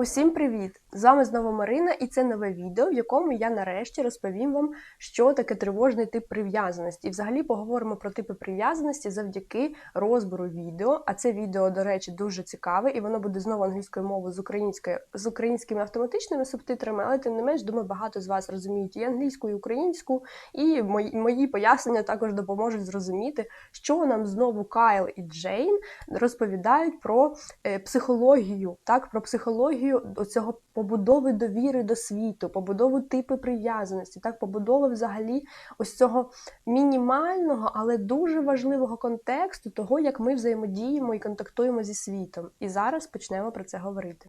Усім привіт! З вами знову Марина, і це нове відео, в якому я нарешті розповім вам, що таке тривожний тип прив'язаності. І взагалі поговоримо про типи прив'язаності завдяки розбору відео. А це відео, до речі, дуже цікаве, і воно буде знову англійською мовою з українською з українськими автоматичними субтитрами, але тим не менш, думаю, багато з вас розуміють і англійську, і українську, і мої, мої пояснення також допоможуть зрозуміти, що нам знову Кайл і Джейн розповідають про е, психологію, так про психологію оцього побудови довіри до світу, побудову типи прив'язаності, так побудови взагалі ось цього мінімального, але дуже важливого контексту того, як ми взаємодіємо і контактуємо зі світом. І зараз почнемо про це говорити.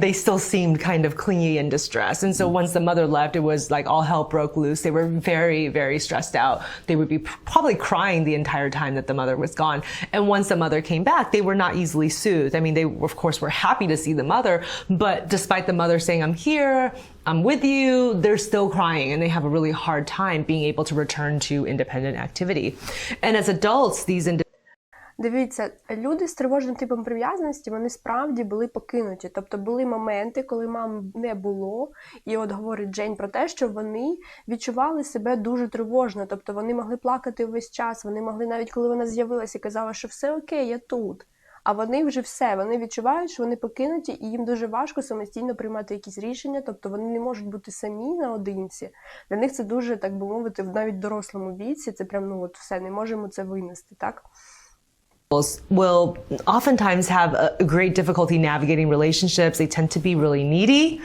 They still seemed kind of clingy and distressed. And so mm. once the mother left, it was like all hell broke loose. They were very, very stressed out. They would be probably crying the entire time that the mother was gone. And once the mother came back, they were not easily soothed. I mean, they of course were happy to see the mother, but despite the mother saying, I'm here, I'm with you, they're still crying and they have a really hard time being able to return to independent activity. And as adults, these individuals Дивіться, люди з тривожним типом прив'язаності вони справді були покинуті. Тобто були моменти, коли мам не було, і от говорить Джейн про те, що вони відчували себе дуже тривожно. Тобто вони могли плакати весь час. Вони могли навіть коли вона з'явилася і казала, що все окей, я тут. А вони вже все, вони відчувають, що вони покинуті, і їм дуже важко самостійно приймати якісь рішення, тобто вони не можуть бути самі наодинці. Для них це дуже, так би мовити, в навіть дорослому віці. Це прям ну от все, не можемо це винести, так? Will oftentimes have a great difficulty navigating relationships. They tend to be really needy.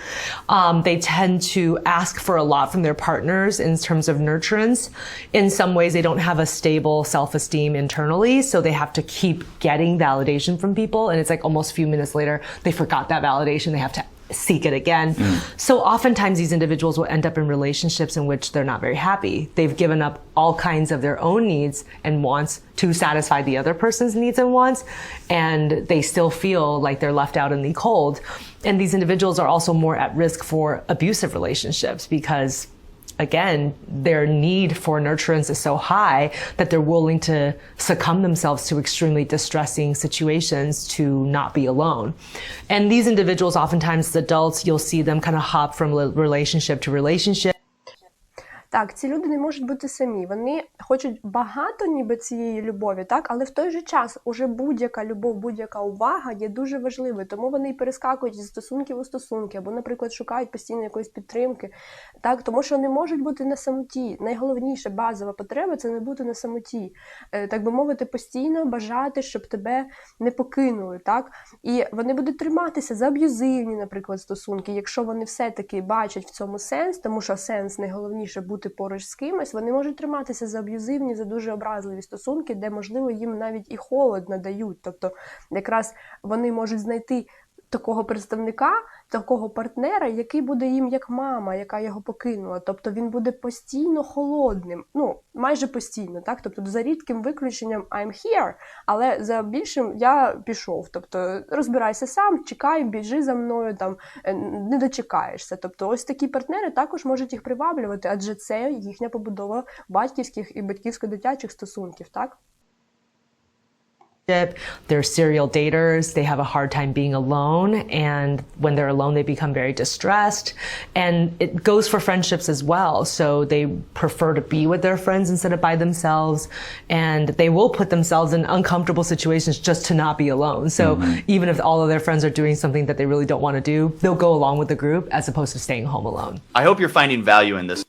Um, they tend to ask for a lot from their partners in terms of nurturance. In some ways, they don't have a stable self-esteem internally, so they have to keep getting validation from people. And it's like almost a few minutes later, they forgot that validation. They have to seek it again. Mm. So oftentimes these individuals will end up in relationships in which they're not very happy. They've given up all kinds of their own needs and wants to satisfy the other person's needs and wants, and they still feel like they're left out in the cold. And these individuals are also more at risk for abusive relationships because again, their need for nurturance is so high that they're willing to succumb themselves to extremely distressing situations to not be alone. And these individuals, oftentimes adults, you'll see them kind of hop from relationship to relationship. Так, ці люди не можуть бути самі. Вони хочуть багато ніби цієї любові, так, але в той же час уже будь-яка любов, будь-яка увага є дуже важливою, тому вони і перескакують зі стосунків у стосунки, або, наприклад, шукають постійно якоїсь підтримки, так, тому що не можуть бути на самоті. Найголовніша базова потреба це не бути на самоті, Е, так би мовити, постійно бажати, щоб тебе не покинули, так, і вони будуть триматися за аб'юзивні, наприклад, стосунки, якщо вони все-таки бачать в цьому сенс, тому що сенс найголовніше бути поруч з кимось, вони можуть триматися за аб'юзивні, за дуже образливі стосунки, де, можливо, їм навіть і холод надають. Тобто, якраз вони можуть знайти такого представника, такого партнера, який буде їм як мама, яка його покинула. Тобто він буде постійно холодним, ну майже постійно, так. Тобто, за рідким виключенням I'm here, але за більшим я пішов. Тобто розбирайся сам, чекай, біжи за мною, там е, не дочекаєшся. Тобто, ось такі партнери також можуть їх приваблювати, адже це їхня побудова батьківських і батьківсько-дитячих стосунків, так. They're serial daters. They have a hard time being alone. And when they're alone, they become very distressed. And it goes for friendships as well. So they prefer to be with their friends instead of by themselves. And they will put themselves in uncomfortable situations just to not be alone. So mm-hmm. even if all of their friends are doing something that they really don't want to do, they'll go along with the group as opposed to staying home alone. I hope you're finding value in this.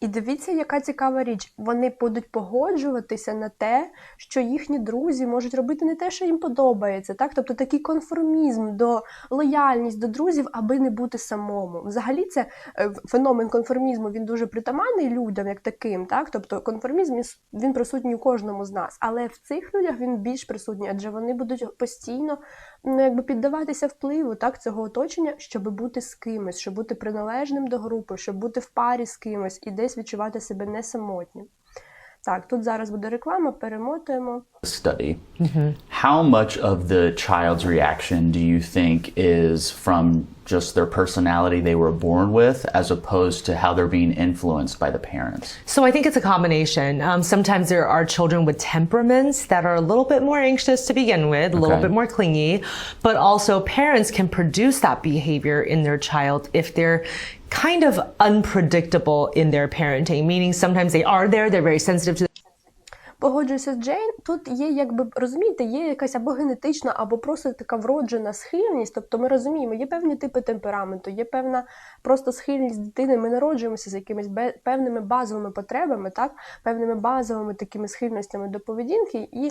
І дивіться, яка цікава річ. Вони будуть погоджуватися на те, що їхні друзі можуть робити не те, що їм подобається. Так? Тобто такий конформізм до лояльність до друзів, аби не бути самому. Взагалі, це е, феномен конформізму він дуже притаманний людям, як таким. Так? Тобто конформізм він- присутній у кожному з нас. Але в цих людях він більш присутній, адже вони будуть постійно ну, якби піддаватися впливу так, цього оточення, щоб бути з кимось, щоб бути приналежним до групи, щоб бути в парі з кимось і десь відчувати себе не самотнім. Так, тут зараз буде реклама, перемотуємо. study. How much of the child's reaction do you think is from just their personality they were born with, as opposed to how they're being influenced by the parents? So I think it's a combination. Um, sometimes there are children with temperaments that are a little bit more anxious to begin with, a little Okay. bit more clingy, but also parents can produce that behavior in their child if they're kind of unpredictable in their parenting, meaning sometimes they are there, they're very sensitive to Погоджуюся з Джейн. Тут є, якби розумієте, є якась або генетична, або просто така вроджена схильність. Тобто ми розуміємо, є певні типи темпераменту, є певна просто схильність дитини. Ми народжуємося з якимись бе- певними базовими потребами, так, певними базовими такими схильностями до поведінки. І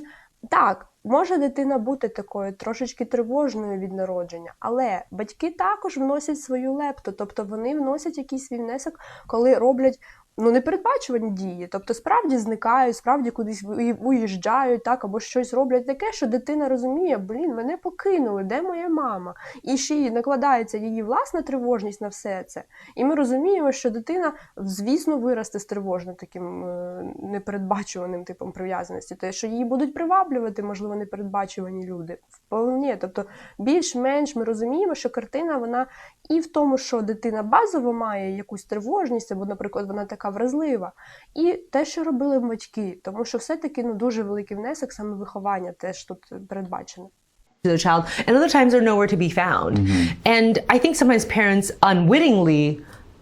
так, може дитина бути такою трошечки тривожною від народження, але батьки також вносять свою лепту, тобто вони вносять якийсь свій внесок, коли роблять ну непередбачувані дії. Тобто справді зникають, справді кудись ви- виїжджають, так або щось роблять таке, що дитина розуміє, блін, мене покинули, де моя мама? І ще й накладається її власна тривожність на все це. І ми розуміємо, що дитина, звісно, виросте з тривожним таким е, непередбачуваним типом прив'язаності, те, що її будуть приваблювати, можливо, непередбачувані люди. Вполне. Тобто, більш-менш ми розуміємо, що картина вона і в тому, що дитина базово має якусь тривожність, або, наприклад, вона така вразлива, і те, що робили батьки, тому що все-таки ну дуже великий внесок саме виховання, теж тут передбачено. the child, and other times they're nowhere to be found. And I think sometimes parents unwittingly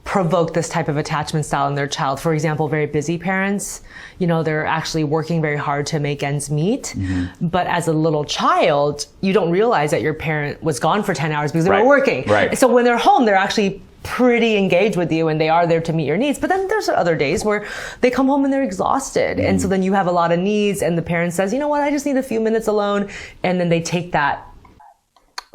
provoke this type of attachment style in their child. For example, very busy parents, you know, they're actually working very hard to make ends meet. But as a little child, you don't realize that your parent was gone for 10 hours because they Right. were working. Right. So when they're home, they're actually pretty engaged with you and they are there to meet your needs. But then there's other days where they come home and they're exhausted. And so mm. then you have a lot of needs and the parent says, you know what, I just need a few minutes alone. And then they take that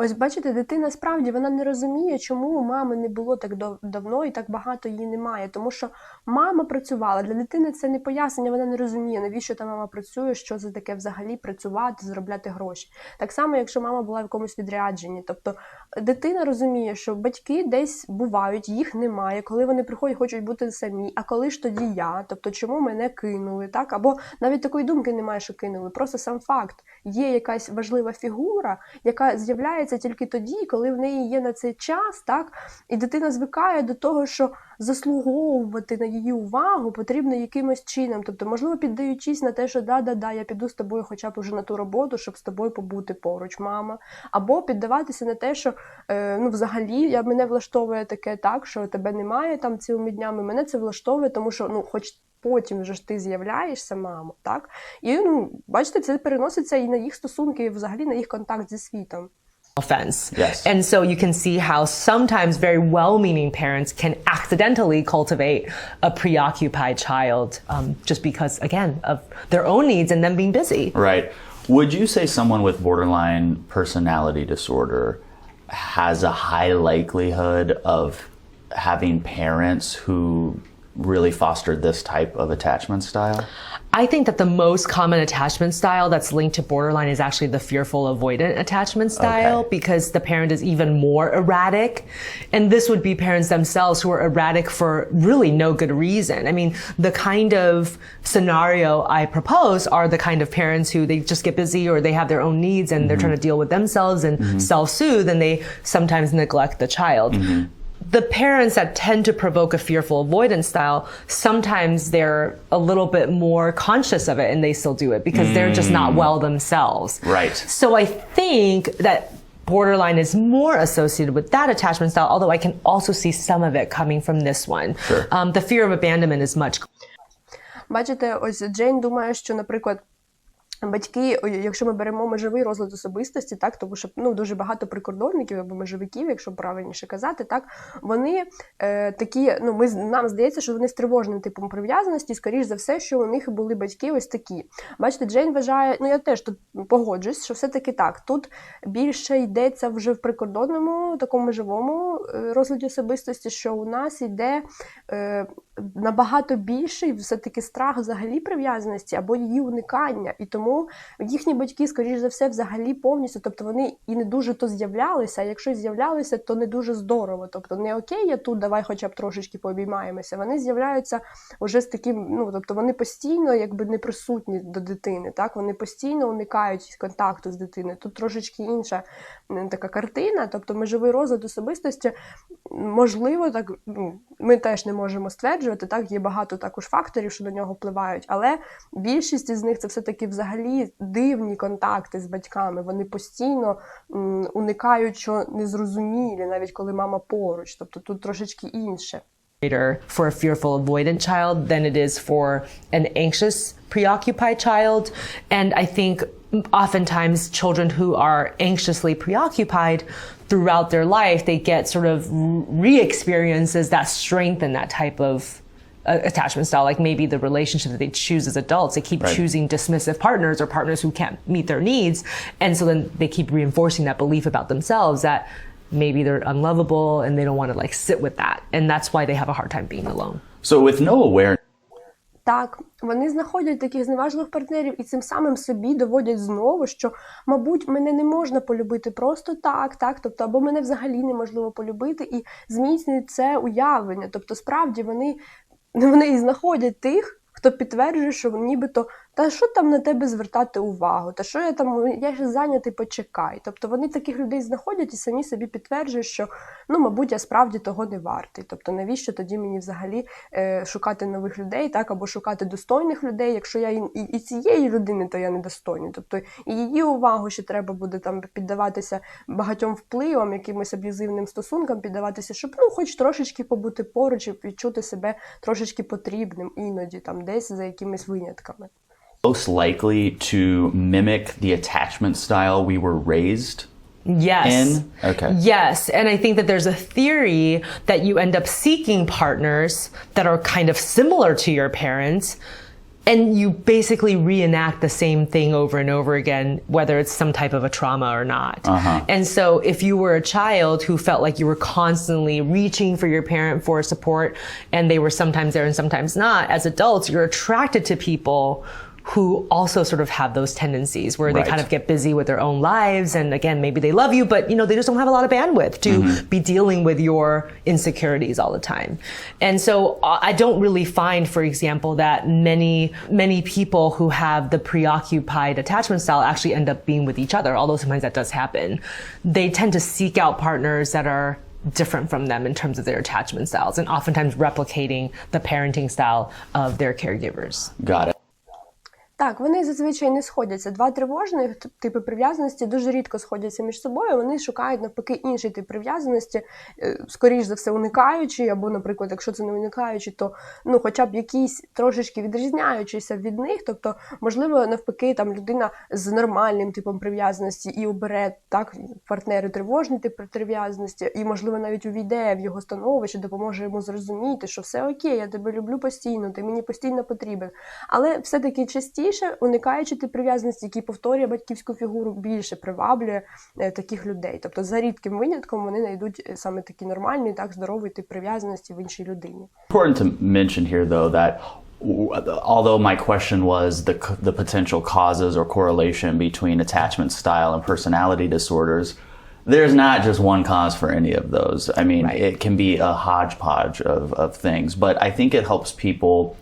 Ось бачите, дитина справді вона не розуміє, чому у мами не було так дав- давно і так багато її немає. Тому що мама працювала. Для дитини це не пояснення, вона не розуміє, навіщо та мама працює, що це таке взагалі працювати, заробляти гроші. Так само, якщо мама була в якомусь відрядженні. Тобто дитина розуміє, що батьки десь бувають, їх немає. Коли вони приходять, хочуть бути самі. А коли ж тоді я? Тобто, чому мене кинули? Так або навіть такої думки немає, що кинули. Просто сам факт є якась важлива фігура, яка з'являється тільки тоді, коли в неї є на цей час, так і дитина звикає до того, що заслуговувати на її увагу потрібно якимось чином. Тобто, можливо, піддаючись на те, що да-да-да, я піду з тобою, хоча б уже на ту роботу, щоб з тобою побути поруч, мама, або піддаватися на те, що е, ну, взагалі я мене влаштовує таке так, що тебе немає там цілими днями. Мене це влаштовує, тому що ну, хоч. Потім вже ж ти з'являєшся, мамо, так? І ну, бачите, це переноситься і на їх стосунки, і взагалі на їх контакт зі світом. Offense. Yes. And so you can see how sometimes very well meaning parents can accidentally cultivate a preoccupied child um, just because, again, of their own needs and them being busy. Right. Would you say someone with borderline personality disorder has a high likelihood of having parents who really fostered this type of attachment style? I think that the most common attachment style that's linked to borderline is actually the fearful avoidant attachment style Okay. because the parent is even more erratic. And this would be parents themselves who are erratic for really no good reason. I mean, the kind of scenario I propose are the kind of parents who they just get busy or they have their own needs and they're mm-hmm. trying to deal with themselves and mm-hmm. self-soothe and they sometimes neglect the child mm-hmm the parents that tend to provoke a fearful avoidance style, sometimes they're a little bit more conscious of it and they still do it because they're just not well themselves. Right. So I think that borderline is more associated with that attachment style, although I can also see some of it coming from this one. Sure. Um, the fear of abandonment is much Бачите, ось Джейн думає, що, наприклад, батьки, якщо ми беремо межовий розлад особистості, так тому що ну дуже багато прикордонників або межовиків, якщо правильніше казати, так вони е, такі. Ну ми нам здається, що вони з тривожним типом прив'язаності, скоріш за все, що у них були батьки ось такі. Бачите, Джейн вважає, ну я теж тут погоджуюсь, що все таки так. Тут більше йдеться вже в прикордонному такому межовому е, розладі особистості, що у нас йде. Е, набагато більший все-таки страх взагалі прив'язаності або її уникання. І тому їхні батьки, скоріш за все, взагалі повністю, тобто вони і не дуже то з'являлися, а якщо з'являлися, то не дуже здорово. Тобто не окей, я тут, давай хоча б трошечки пообіймаємося. Вони з'являються уже з таким, ну тобто вони постійно якби не присутні до дитини, так вони постійно уникають контакту з дитиною. Тут трошечки інша така картина, тобто межовий розлад особистості, можливо, так ну, ми теж не можемо стверджувати. Так, є багато також факторів, що до нього впливають, але більшість із них це все-таки взагалі дивні контакти з батьками. Вони постійно м, уникають, що незрозумілі, навіть коли мама поруч. Тобто тут трошечки інше. for a fearful avoidant child than it is for an anxious preoccupied child and i think oftentimes children who are anxiously preoccupied throughout their life they get sort of re-experiences that strengthen that type of uh, attachment style like maybe the relationship that they choose as adults. They keep Right. choosing dismissive partners or partners who can't meet their needs. And so then they keep reinforcing that belief about themselves that maybe they're unlovable and they don't want to like sit with that. And that's why they have a hard time being alone. So with no awareness Так, вони знаходять таких зневажливих партнерів і цим самим собі доводять знову, що, мабуть, мене не можна полюбити просто так, так, тобто, або мене взагалі неможливо полюбити, і зміцнюють це уявлення. Тобто, справді вони, вони і знаходять тих, хто підтверджує, що нібито та що там на тебе звертати увагу, та що я там, я ж зайнятий, почекай. Тобто вони таких людей знаходять і самі собі підтверджують, що ну, мабуть, я справді того не вартий. Тобто, навіщо тоді мені взагалі е, шукати нових людей, так або шукати достойних людей, якщо я і, і, і цієї людини, то я недостойний. Тобто і її увагу ще треба буде там піддаватися багатьом впливам, якимось аб'юзивним стосункам, піддаватися, щоб ну, хоч трошечки побути поруч і відчути себе трошечки потрібним іноді, там десь за якимись винятками. Most likely to mimic the attachment style we were raised Yes. in. Okay. Yes. And I think that there's a theory that you end up seeking partners that are kind of similar to your parents. And you basically reenact the same thing over and over again, whether it's some type of a trauma or not. Uh-huh. And so if you were a child who felt like you were constantly reaching for your parent for support and they were sometimes there and sometimes not, as adults, you're attracted to people who also sort of have those tendencies where they Right. kind of get busy with their own lives and again maybe they love you but you know they just don't have a lot of bandwidth to be dealing with your insecurities all the time and so uh, i don't really find for example that many many people who have the preoccupied attachment style actually end up being with each other although sometimes that does happen they tend to seek out partners that are different from them in terms of their attachment styles and oftentimes replicating the parenting style of their caregivers Got it. Так, вони зазвичай не сходяться. Два тривожних типи прив'язаності дуже рідко сходяться між собою. Вони шукають навпаки інший тип прив'язаності, е, скоріш за все, уникаючи, або, наприклад, якщо це не уникаючи, то ну, хоча б якийсь трошечки відрізняючийся від них. Тобто, можливо, навпаки, там людина з нормальним типом прив'язаності і обере так партнери тривожний тип прив'язаності, і, можливо, навіть увійде в його становище, допоможе йому зрозуміти, що все окей, я тебе люблю постійно, ти мені постійно потрібен. Але все-таки частіше уникаючи ти прив'язаності, який повторює батьківську фігуру, більше приваблює е, таких людей. Тобто, за рідким винятком вони знайдуть е, саме такий нормальний, так здоровий тип прив'язаності в іншій людині. Important to mention here, though, that although my question was the the potential causes or correlation between attachment style and personality disorders, there's not just one cause for any of those. I mean, right. it can be a hodgepodge of, of things, but I think it helps people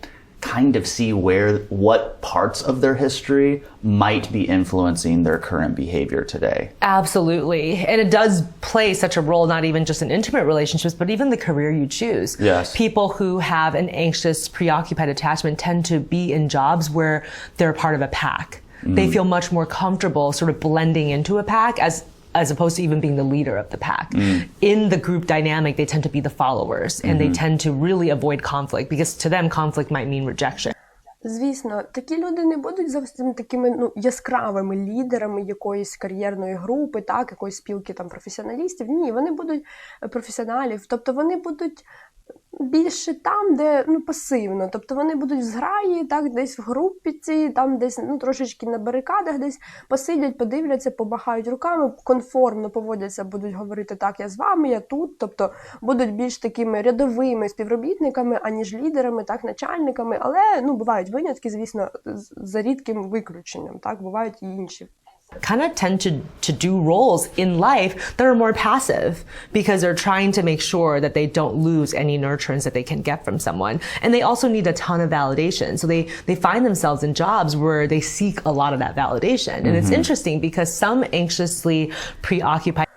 kind of see where what parts of their history might be influencing their current behavior today. Absolutely. And it does play such a role, not even just in intimate relationships, but even the career you choose. Yes. People who have an anxious, preoccupied attachment tend to be in jobs where they're part of a pack. They mm. feel much more comfortable sort of blending into a pack as as opposed to even being the leader of the pack. Mm. In the group dynamic, they tend to be the followers and they tend to really avoid conflict because to them conflict might mean rejection. Звісно, такі люди не будуть зовсім такими ну яскравими лідерами якоїсь кар'єрної групи, так якоїсь спілки там професіоналістів. Ні, вони будуть е, професіоналів, тобто вони будуть більше там, де ну пасивно. Тобто вони будуть в зграї, так десь в групі ці, там десь ну трошечки на барикадах, десь посидять, подивляться, побахають руками, конформно поводяться, будуть говорити так, я з вами, я тут. Тобто будуть більш такими рядовими співробітниками, аніж лідерами, так начальниками. Але ну бувають винятки, звісно, за рідким виключенням. Так бувають і інші. Kind of tend to, to do roles in life that are more passive because they're trying to make sure that they don't lose any nurturance that they can get from someone. And they also need a ton of validation. So they, they find themselves in jobs where they seek a lot of that validation. And it's mm-hmm. interesting because some anxiously preoccupied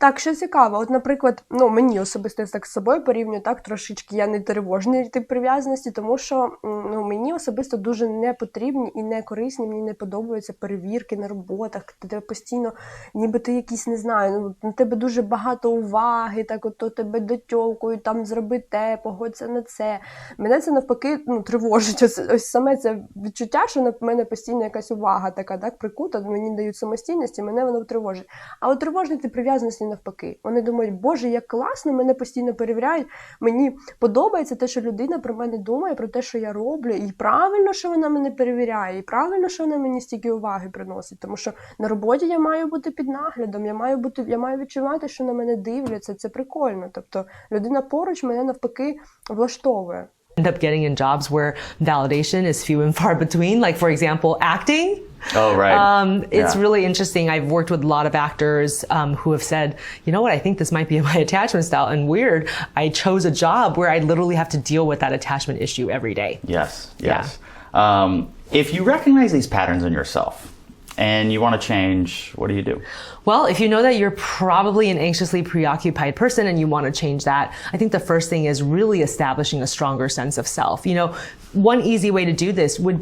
Так, що цікаво, от, наприклад, ну мені особисто я так з собою порівнюю, так трошечки я не тривожний тип прив'язаності, тому що ну мені особисто дуже не потрібні і не корисні. Мені не подобаються перевірки на роботах. Тебе постійно, ніби ти якийсь не знаю, ну на тебе дуже багато уваги, так от то тебе дотьовкують, там зроби те, погодься на це. Мене це навпаки ну, тривожить. Ось, ось саме це відчуття, що на мене постійно якась увага така, так прикута, мені дають самостійність, і мене воно тривожить. А от тривожний тип прив'язаності навпаки. Вони думають, боже, як класно, мене постійно перевіряють. Мені подобається те, що людина про мене думає, про те, що я роблю, і правильно, що вона мене перевіряє, і правильно, що вона мені стільки уваги приносить. Тому що на роботі я маю бути під наглядом, я маю бути, я маю відчувати, що на мене дивляться. Це прикольно. Тобто людина поруч мене навпаки влаштовує. End up getting in jobs where validation is few and far between. Like, for example, acting. Oh, right. Um, it's Yeah. really interesting. I've worked with a lot of actors um, who have said, you know what, I think this might be my attachment style. And weird, I chose a job where I literally have to deal with that attachment issue every day. Yes, yes. Um, if you recognize these patterns in yourself and you want to change, what do you do? Well, if you know that you're probably an anxiously preoccupied person and you want to change that, I think the first thing is really establishing a stronger sense of self. You know, one easy way to do this would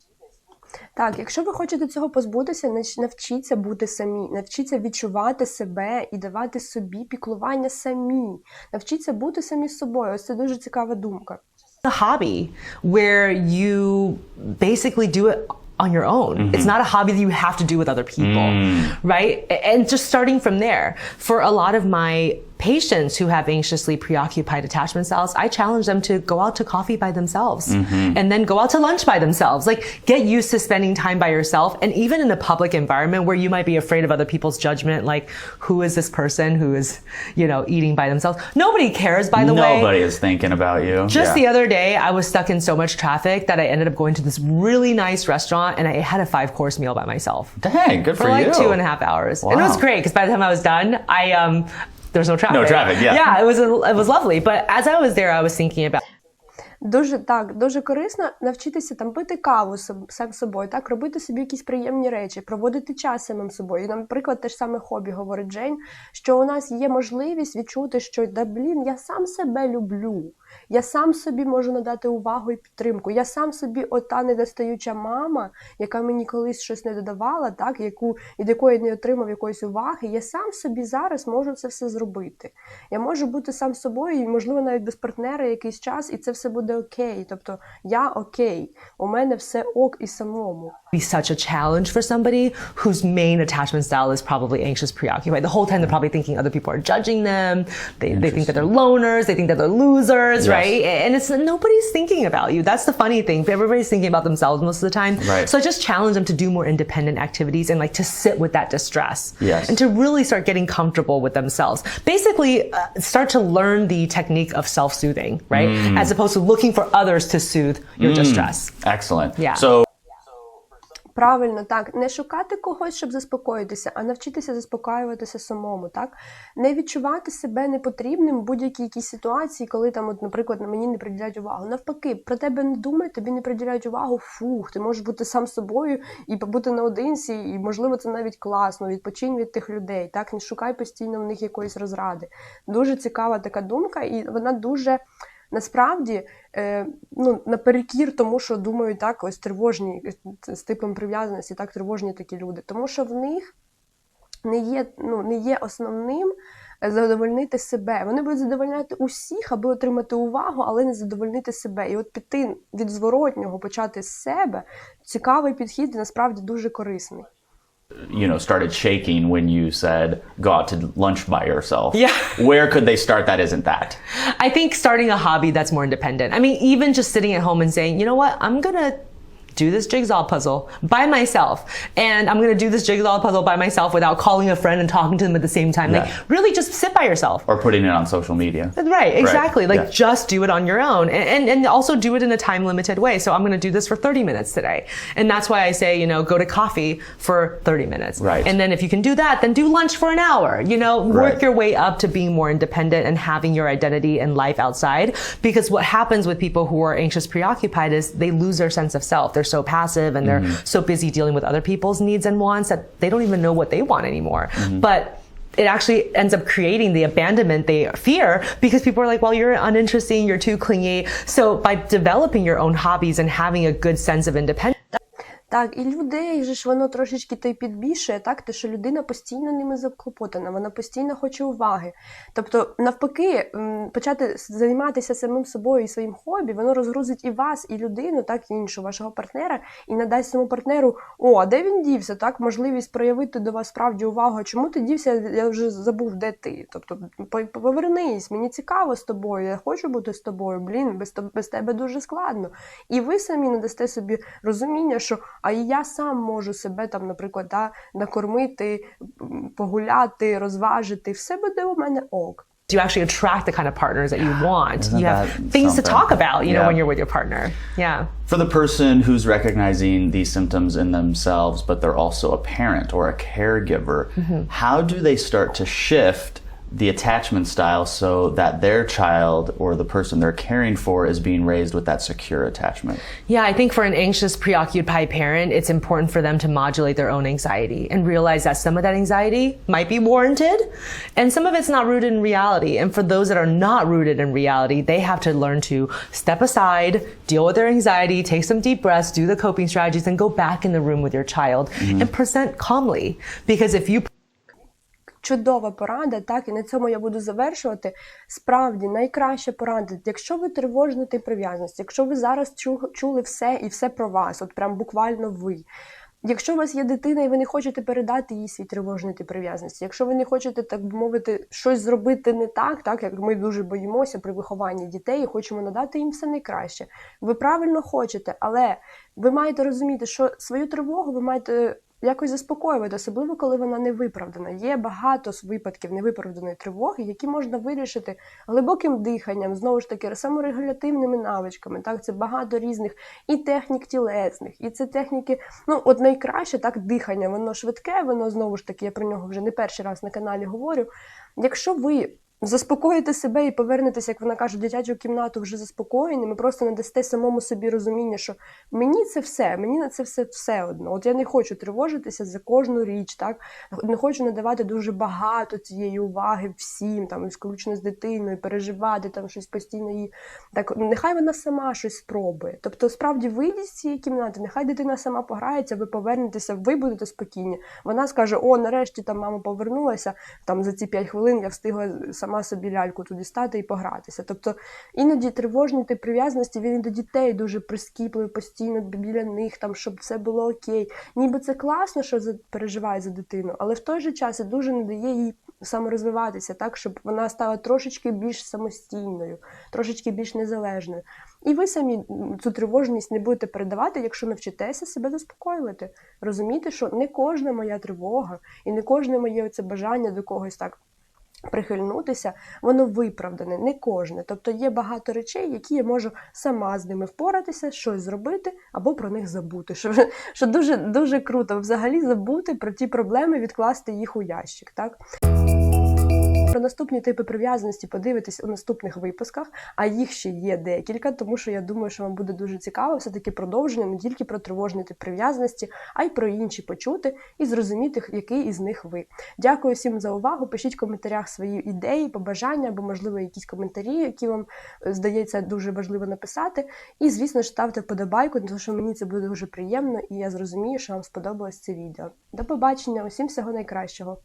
Так, якщо ви хочете цього позбутися, нач- навчіться бути самі, навчіться відчувати себе і давати собі піклування самі. Навчіться бути самі з собою. Ось це дуже цікава думка. a hobby where you basically do it on your own. Mm-hmm. It's not a hobby that you have to do with other people, mm. right? And just starting from there. For a lot of my patients who have anxiously preoccupied attachment styles, I challenge them to go out to coffee by themselves and then go out to lunch by themselves. Like get used to spending time by yourself and even in a public environment where you might be afraid of other people's judgment, like who is this person who is, you know, eating by themselves? Nobody cares, by the way. Nobody is thinking about you. Just Yeah. the other day, I was stuck in so much traffic that I ended up going to this really nice restaurant and I had a five course meal by myself Dang, good for, for, like you. two and a half hours. And it was great because by the time I was done, I, um, there was no traffic. No traffic, yeah. Yeah, it was, it was lovely. But as I was there, I was thinking about Дуже так, дуже корисно навчитися там пити каву соб- сам собою, так робити собі якісь приємні речі, проводити час самим собою. І, наприклад, те ж саме хобі говорить Джейн, що у нас є можливість відчути, що да блін, я сам себе люблю. Я сам собі можу надати увагу і підтримку. Я сам собі ота недостаюча мама, яка мені колись щось не додавала, так яку від якої не отримав якоїсь уваги. Я сам собі зараз можу це все зробити. Я можу бути сам собою, і можливо навіть без партнера якийсь час, і це все буде окей. Тобто я окей, у мене все ок і самому. be such a challenge for somebody whose main attachment style is probably anxious, preoccupied. The whole time they're probably thinking other people are judging them. They, they think that they're loners. They think that they're losers, Yes. right? And it's nobody's thinking about you. That's the funny thing. Everybody's thinking about themselves most of the time. Right. So I just challenge them to do more independent activities and like to sit with that distress Yes. and to really start getting comfortable with themselves. Basically, uh, start to learn the technique of self-soothing, right? As opposed to looking for others to soothe your distress. Excellent. Yeah. So Правильно, так, не шукати когось, щоб заспокоїтися, а навчитися заспокоюватися самому, так не відчувати себе непотрібним в будь-якій якійсь ситуації, коли там, от, наприклад, на мені не приділяють увагу. Навпаки, про тебе не думають, тобі не приділяють увагу. Фух, ти можеш бути сам собою і побути наодинці, і можливо це навіть класно. Відпочинь від тих людей. Так не шукай постійно в них якоїсь розради. Дуже цікава така думка, і вона дуже. Насправді, е, ну, наперекір тому, що думають так, ось тривожні е, з типом прив'язаності, так тривожні такі люди. Тому що в них не є, ну, не є основним е, задовольнити себе. Вони будуть задовольняти усіх, аби отримати увагу, але не задовольнити себе. І от піти від зворотнього, почати з себе цікавий підхід насправді дуже корисний. You know, started shaking when you said go out to lunch by yourself. Yeah. Where could they start that isn't that? I think starting a hobby that's more independent. I mean, even just sitting at home and saying, you know what, I'm gonna do this jigsaw puzzle by myself. And I'm gonna do this jigsaw puzzle by myself without calling a friend and talking to them at the same time. Like, really just sit by yourself. Or putting it on social media. Right, exactly. Like yeah. just do it on your own and, and, and also do it in a time limited way. So I'm going to do this for 30 minutes today. And that's why I say, you know, go to coffee for 30 minutes. Right. And then if you can do that, then do lunch for an hour, you know, work Right. your way up to being more independent and having your identity and life outside. Because what happens with people who are anxious, preoccupied is they lose their sense of self. They're so passive and they're mm-hmm. so busy dealing with other people's needs and wants that they don't even know what they want anymore. Mm-hmm. But it actually ends up creating the abandonment they fear because people are like, well, you're uninteresting, you're too clingy. So by developing your own hobbies and having a good sense of independence, Так, і людей же ж воно трошечки то й підбільшує, так, те, що людина постійно ними заклопотана, вона постійно хоче уваги. Тобто, навпаки, почати займатися самим собою і своїм хобі, воно розгрузить і вас, і людину, так, і іншу вашого партнера, і надасть цьому партнеру, о, де він дівся? Так, можливість проявити до вас справді увагу. Чому ти дівся? Я вже забув, де ти. Тобто, повернись, мені цікаво з тобою, я хочу бути з тобою. Блін, без тебе дуже складно. І ви самі надасте собі розуміння, що а і я сам можу себе там, наприклад, да, накормити, м, погуляти, розважити. Все буде у мене ок. you actually attract the kind of partners that you want. Isn't you have that things to something? talk about, you know, Yeah. when you're with your partner. Yeah. For the person who's recognizing these symptoms in themselves, but they're also a parent or a caregiver, how do they start to shift the attachment style so that their child or the person they're caring for is being raised with that secure attachment? Yeah, I think for an anxious, preoccupied parent, it's important for them to modulate their own anxiety and realize that some of that anxiety might be warranted and some of it's not rooted in reality. And for those that are not rooted in reality, they have to learn to step aside, deal with their anxiety, take some deep breaths, do the coping strategies, and go back in the room with your child mm-hmm. and present calmly. Because if you Чудова порада, так, і на цьому я буду завершувати. Справді, найкраща порада, якщо ви тривожните прив'язаності, якщо ви зараз чули все і все про вас, от прям буквально ви. Якщо у вас є дитина і ви не хочете передати їй свій тривожний тип прив'язаності, якщо ви не хочете, так би мовити, щось зробити не так, так як ми дуже боїмося при вихованні дітей і хочемо надати їм все найкраще. Ви правильно хочете, але ви маєте розуміти, що свою тривогу ви маєте якось заспокоювати, особливо коли вона не виправдана. Є багато випадків невиправданої тривоги, які можна вирішити глибоким диханням, знову ж таки, саморегулятивними навичками. Так, це багато різних і технік тілесних, і це техніки. Ну, от найкраще так дихання, воно швидке, воно знову ж таки, я про нього вже не перший раз на каналі говорю. Якщо ви заспокоїте себе і повернетеся, як вона каже, в дитячу кімнату вже заспокоєними, просто надасте самому собі розуміння, що мені це все, мені на це все все одно. От я не хочу тривожитися за кожну річ, так не хочу надавати дуже багато цієї уваги всім, там включно з дитиною, переживати там щось постійно її. Так нехай вона сама щось спробує. Тобто, справді вийдіть з цієї кімнати, нехай дитина сама пограється, ви повернетеся, ви будете спокійні. Вона скаже: О, нарешті там мама повернулася. Там за ці 5 хвилин я встигла сама собі ляльку туди стати і погратися. Тобто іноді тривожний тип прив'язаності він і до дітей дуже прискіпливий, постійно біля них, там щоб все було окей. Ніби це класно, що переживає за дитину, але в той же час і дуже не дає їй саморозвиватися, так щоб вона стала трошечки більш самостійною, трошечки більш незалежною. І ви самі цю тривожність не будете передавати, якщо навчитеся себе заспокоювати. Розуміти, що не кожна моя тривога і не кожне моє це бажання до когось так прихильнутися, воно виправдане, не кожне. Тобто є багато речей, які я можу сама з ними впоратися, щось зробити або про них забути. Що, що дуже дуже круто взагалі забути про ті проблеми, відкласти їх у ящик. Так? Про наступні типи прив'язаності подивитись у наступних випусках, а їх ще є декілька, тому що я думаю, що вам буде дуже цікаво все-таки продовження не тільки про тривожний тип прив'язаності, а й про інші почути і зрозуміти, який із них ви. Дякую всім за увагу. Пишіть в коментарях свої ідеї, побажання або, можливо, якісь коментарі, які вам е, здається дуже важливо написати. І, звісно ж, ставте вподобайку, тому що мені це буде дуже приємно, і я зрозумію, що вам сподобалось це відео. До побачення, усім всього найкращого!